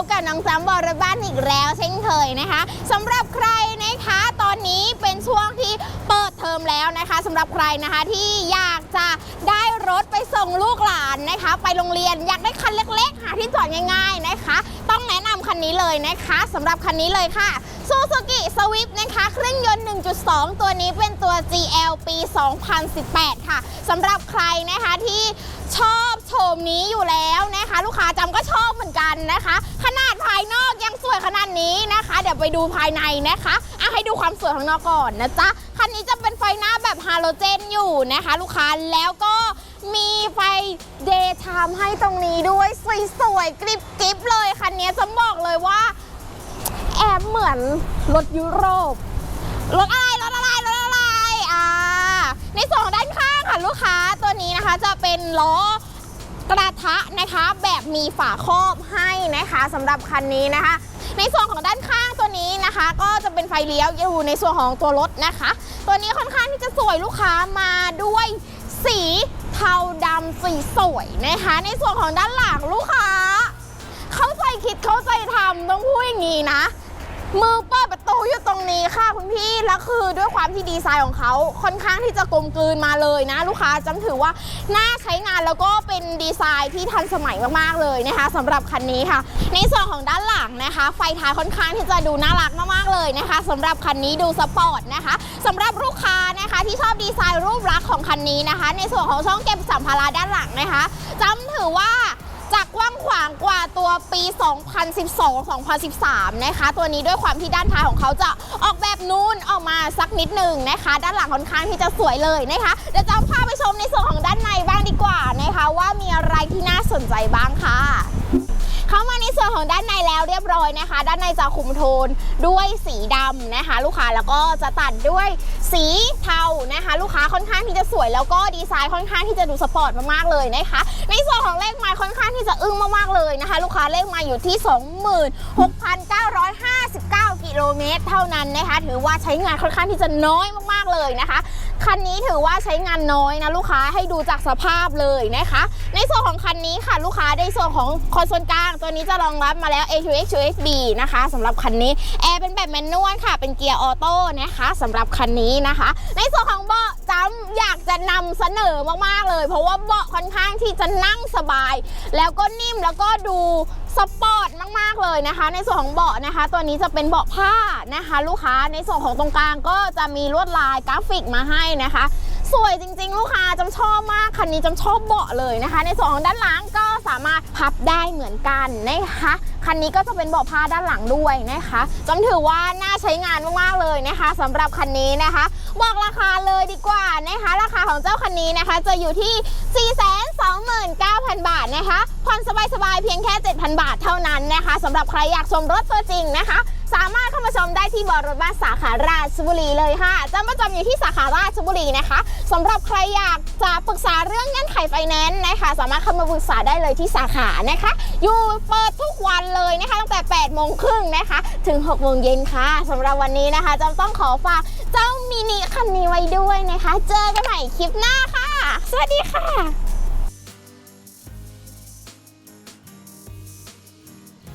กับน้องจำบอรบ้านอีกแล้วเช่นเคยนะคะสำหรับใครนะคะตอนนี้เป็นช่วงที่เปิดเทอมแล้วนะคะสำหรับใครนะคะที่อยากจะได้รถไปส่งลูกหลานนะคะ ไปโรงเรียนอยากได้คันเล็กๆหาที่จอดง่ายๆนะคะ ต้องแนะนำคันนี้เลยนะคะสำหรับคันนี้เลยค่ะ Suzuki Swift นะคะเครื่องยนต์ 1.2 ตัวนี้เป็นตัว GL ปี 2018 ค่ะสำหรับใครนะคะที่ชอบโฉมนี้อยู่แล้ว ลูกค้าจำก็ชอบเหมือนกันนะคะ ขนาดภายนอกยังสวยขนาดนี้นะคะ เดี๋ยวไปดูภายในนะคะอะให้ดูความสวยข้างนอกก่อนนะจ๊ะคันนี้จะเป็นไฟหน้าแบบฮาโลเจนอยู่นะคะ ลูกค้าแล้วก็มีไฟเดย์ไทม์ให้ตรงนี้ด้วยสวยๆกริบๆเลยคันนี้จะบอกเลยว่าแอบเหมือนรถยุโรปรถอะไรรถอะไรรถอะไรอ่าในส่วนของด้านข้างค่ะลูกค้าตัวนี้นะคะจะเป็นล้อ กระทะนะคะแบบมีฝาครอบให้นะคะสำหรับคันนี้นะคะ ในส่วนของด้านข้างตัวนี้นะคะ ก็จะเป็นไฟเลี้ยวอยู่ในส่วนของตัวรถนะคะ ตัวนี้ค่อนข้างที่จะสวยลูกค้ามาด้วยสีเทาดำสีสวยนะคะ ในส่วนของด้านหลังลูกค้า เข้าใจคิดเข้าใจทำต้องพูดอย่างนี้นะ มือเปิดประตูอยู่ตรงนี้ค่ะคุณพี่แล้วคือด้วยความที่ดีไซน์ของเขาค่อนข้างที่จะกลมกลืนมาเลยนะ ลูกค้าจำถือว่าน่าใช้งานแล้วก็เป็นดีไซน์ที่ทันสมัยมากๆเลยนะคะสำหรับคันนี้ค่ะ ในส่วนของด้านหลังนะคะ ไฟท้ายค่อนข้างที่จะดูน่ารักมากๆเลยนะคะสำหรับคันนี้ดูสปอร์ตนะคะสำหรับลูกค้านะคะที่ชอบดีไซน์รูปลักษณ์ของคันนี้นะคะ ในส่วนของช่องเก็บสัมภาระด้านหลังนะคะจำถือว่า จากกว้างขวางกว่าตัวปี 2012-2013 นะคะ ตัวนี้ด้วยความที่ด้านท้ายของเขาจะออกแบบนูนออกมาสักนิดหนึ่งนะคะ ด้านหลังค่อนข้างที่จะสวยเลยนะคะเดี๋ยวจะพาไปชมในส่วนของด้านในบ้างดีกว่านะคะ ว่ามีอะไรที่น่าสนใจบ้างค่ะ เข้ามาในส่วนของด้านในแล้วเรียบร้อยนะคะ ด้านในจะคุมโทนด้วยสีดำนะคะ ลูกค้าแล้วก็จะตัดด้วยสีเทานะคะ ลูกค้าค่อนข้างที่จะสวย แล้วก็ดีไซน์ค่อนข้างที่จะดูสปอร์ตมากๆเลยนะคะ ในส่วนของเลขไม้ค่อนข้างที่จะอึ้งมากๆเลยนะคะ ลูกค้าเลขไม้อยู่ที่ 26,959 กิโลเมตรเท่านั้นนะคะ ถือว่าใช้งานค่อนข้างที่จะน้อยมากๆเลยนะคะ คันนี้ถือว่าใช้งานน้อยนะลูกค้าให้ดูจากสภาพเลยนะคะ ในส่วนของคันนี้ค่ะลูกค้าในส่วนของคอนโซลกลาง ตัวนี้จะรองรับมาแล้ว AQX USB นะคะสำหรับคันนี้แอร์เป็นแบบแมนนวลค่ะ เป็นเกียร์ออโต้นะคะสำหรับคันนี้นะคะ ในส่วนของเบาะ จำอยากจะนำเสนอมากๆเลย เพราะว่าเบาะค่อนข้างที่จะนั่งสบาย แล้วก็นิ่มแล้วก็ดูสปอร์ตมากๆเลยนะคะ ในส่วนของเบาะนะคะ ตัวนี้จะเป็นเบาะผ้านะคะ ลูกค้าในส่วนของตรงกลางก็จะมีลวดลายกราฟิกมาให้นะคะ สวยจริง ๆ ลูกค้าจำชอบมากคันนี้จำชอบเบาะเลยนะคะ ในส่วนของด้านหลังก็สามารถพับได้เหมือนกันนะคะคันนี้ก็จะเป็นเบาะผ้าด้านหลังด้วยนะคะจำถือว่าน่าใช้งานมากๆเลยนะคะสำหรับคันนี้นะคะ บอกราคาเลยดีกว่านะคะ ราคาของเจ้าคันนี้นะคะ จะอยู่ที่ 429,000 บาทนะคะผ่อนสบายๆเพียงแค่ 7,000 บาทเท่านั้นนะคะสำหรับใครอยากชมรถตัวจริงนะคะ สามารถเข้ามาชมได้ที่บอรถบ้านสาขาราชบุรีเลยค่ะจำประจำอยู่ที่สาขาราชบุรีนะคะสำหรับใครอยากจะปรึกษาเรื่องเงื่อนไขไฟแนนซ์นะคะ สามารถเข้ามาปรึกษาได้เลยที่สาขานะคะ อยู่เปิดทุกวันเลยนะคะ ตั้งแต่8โมงครึ่งนะคะ ถึง6โมงเย็นค่ะสำหรับวันนี้นะคะจำต้องขอฝากเจ้ามินิคันนี้ไว้ด้วยนะคะ เจอกันใหม่คลิปหน้าค่ะ สวัสดีค่ะ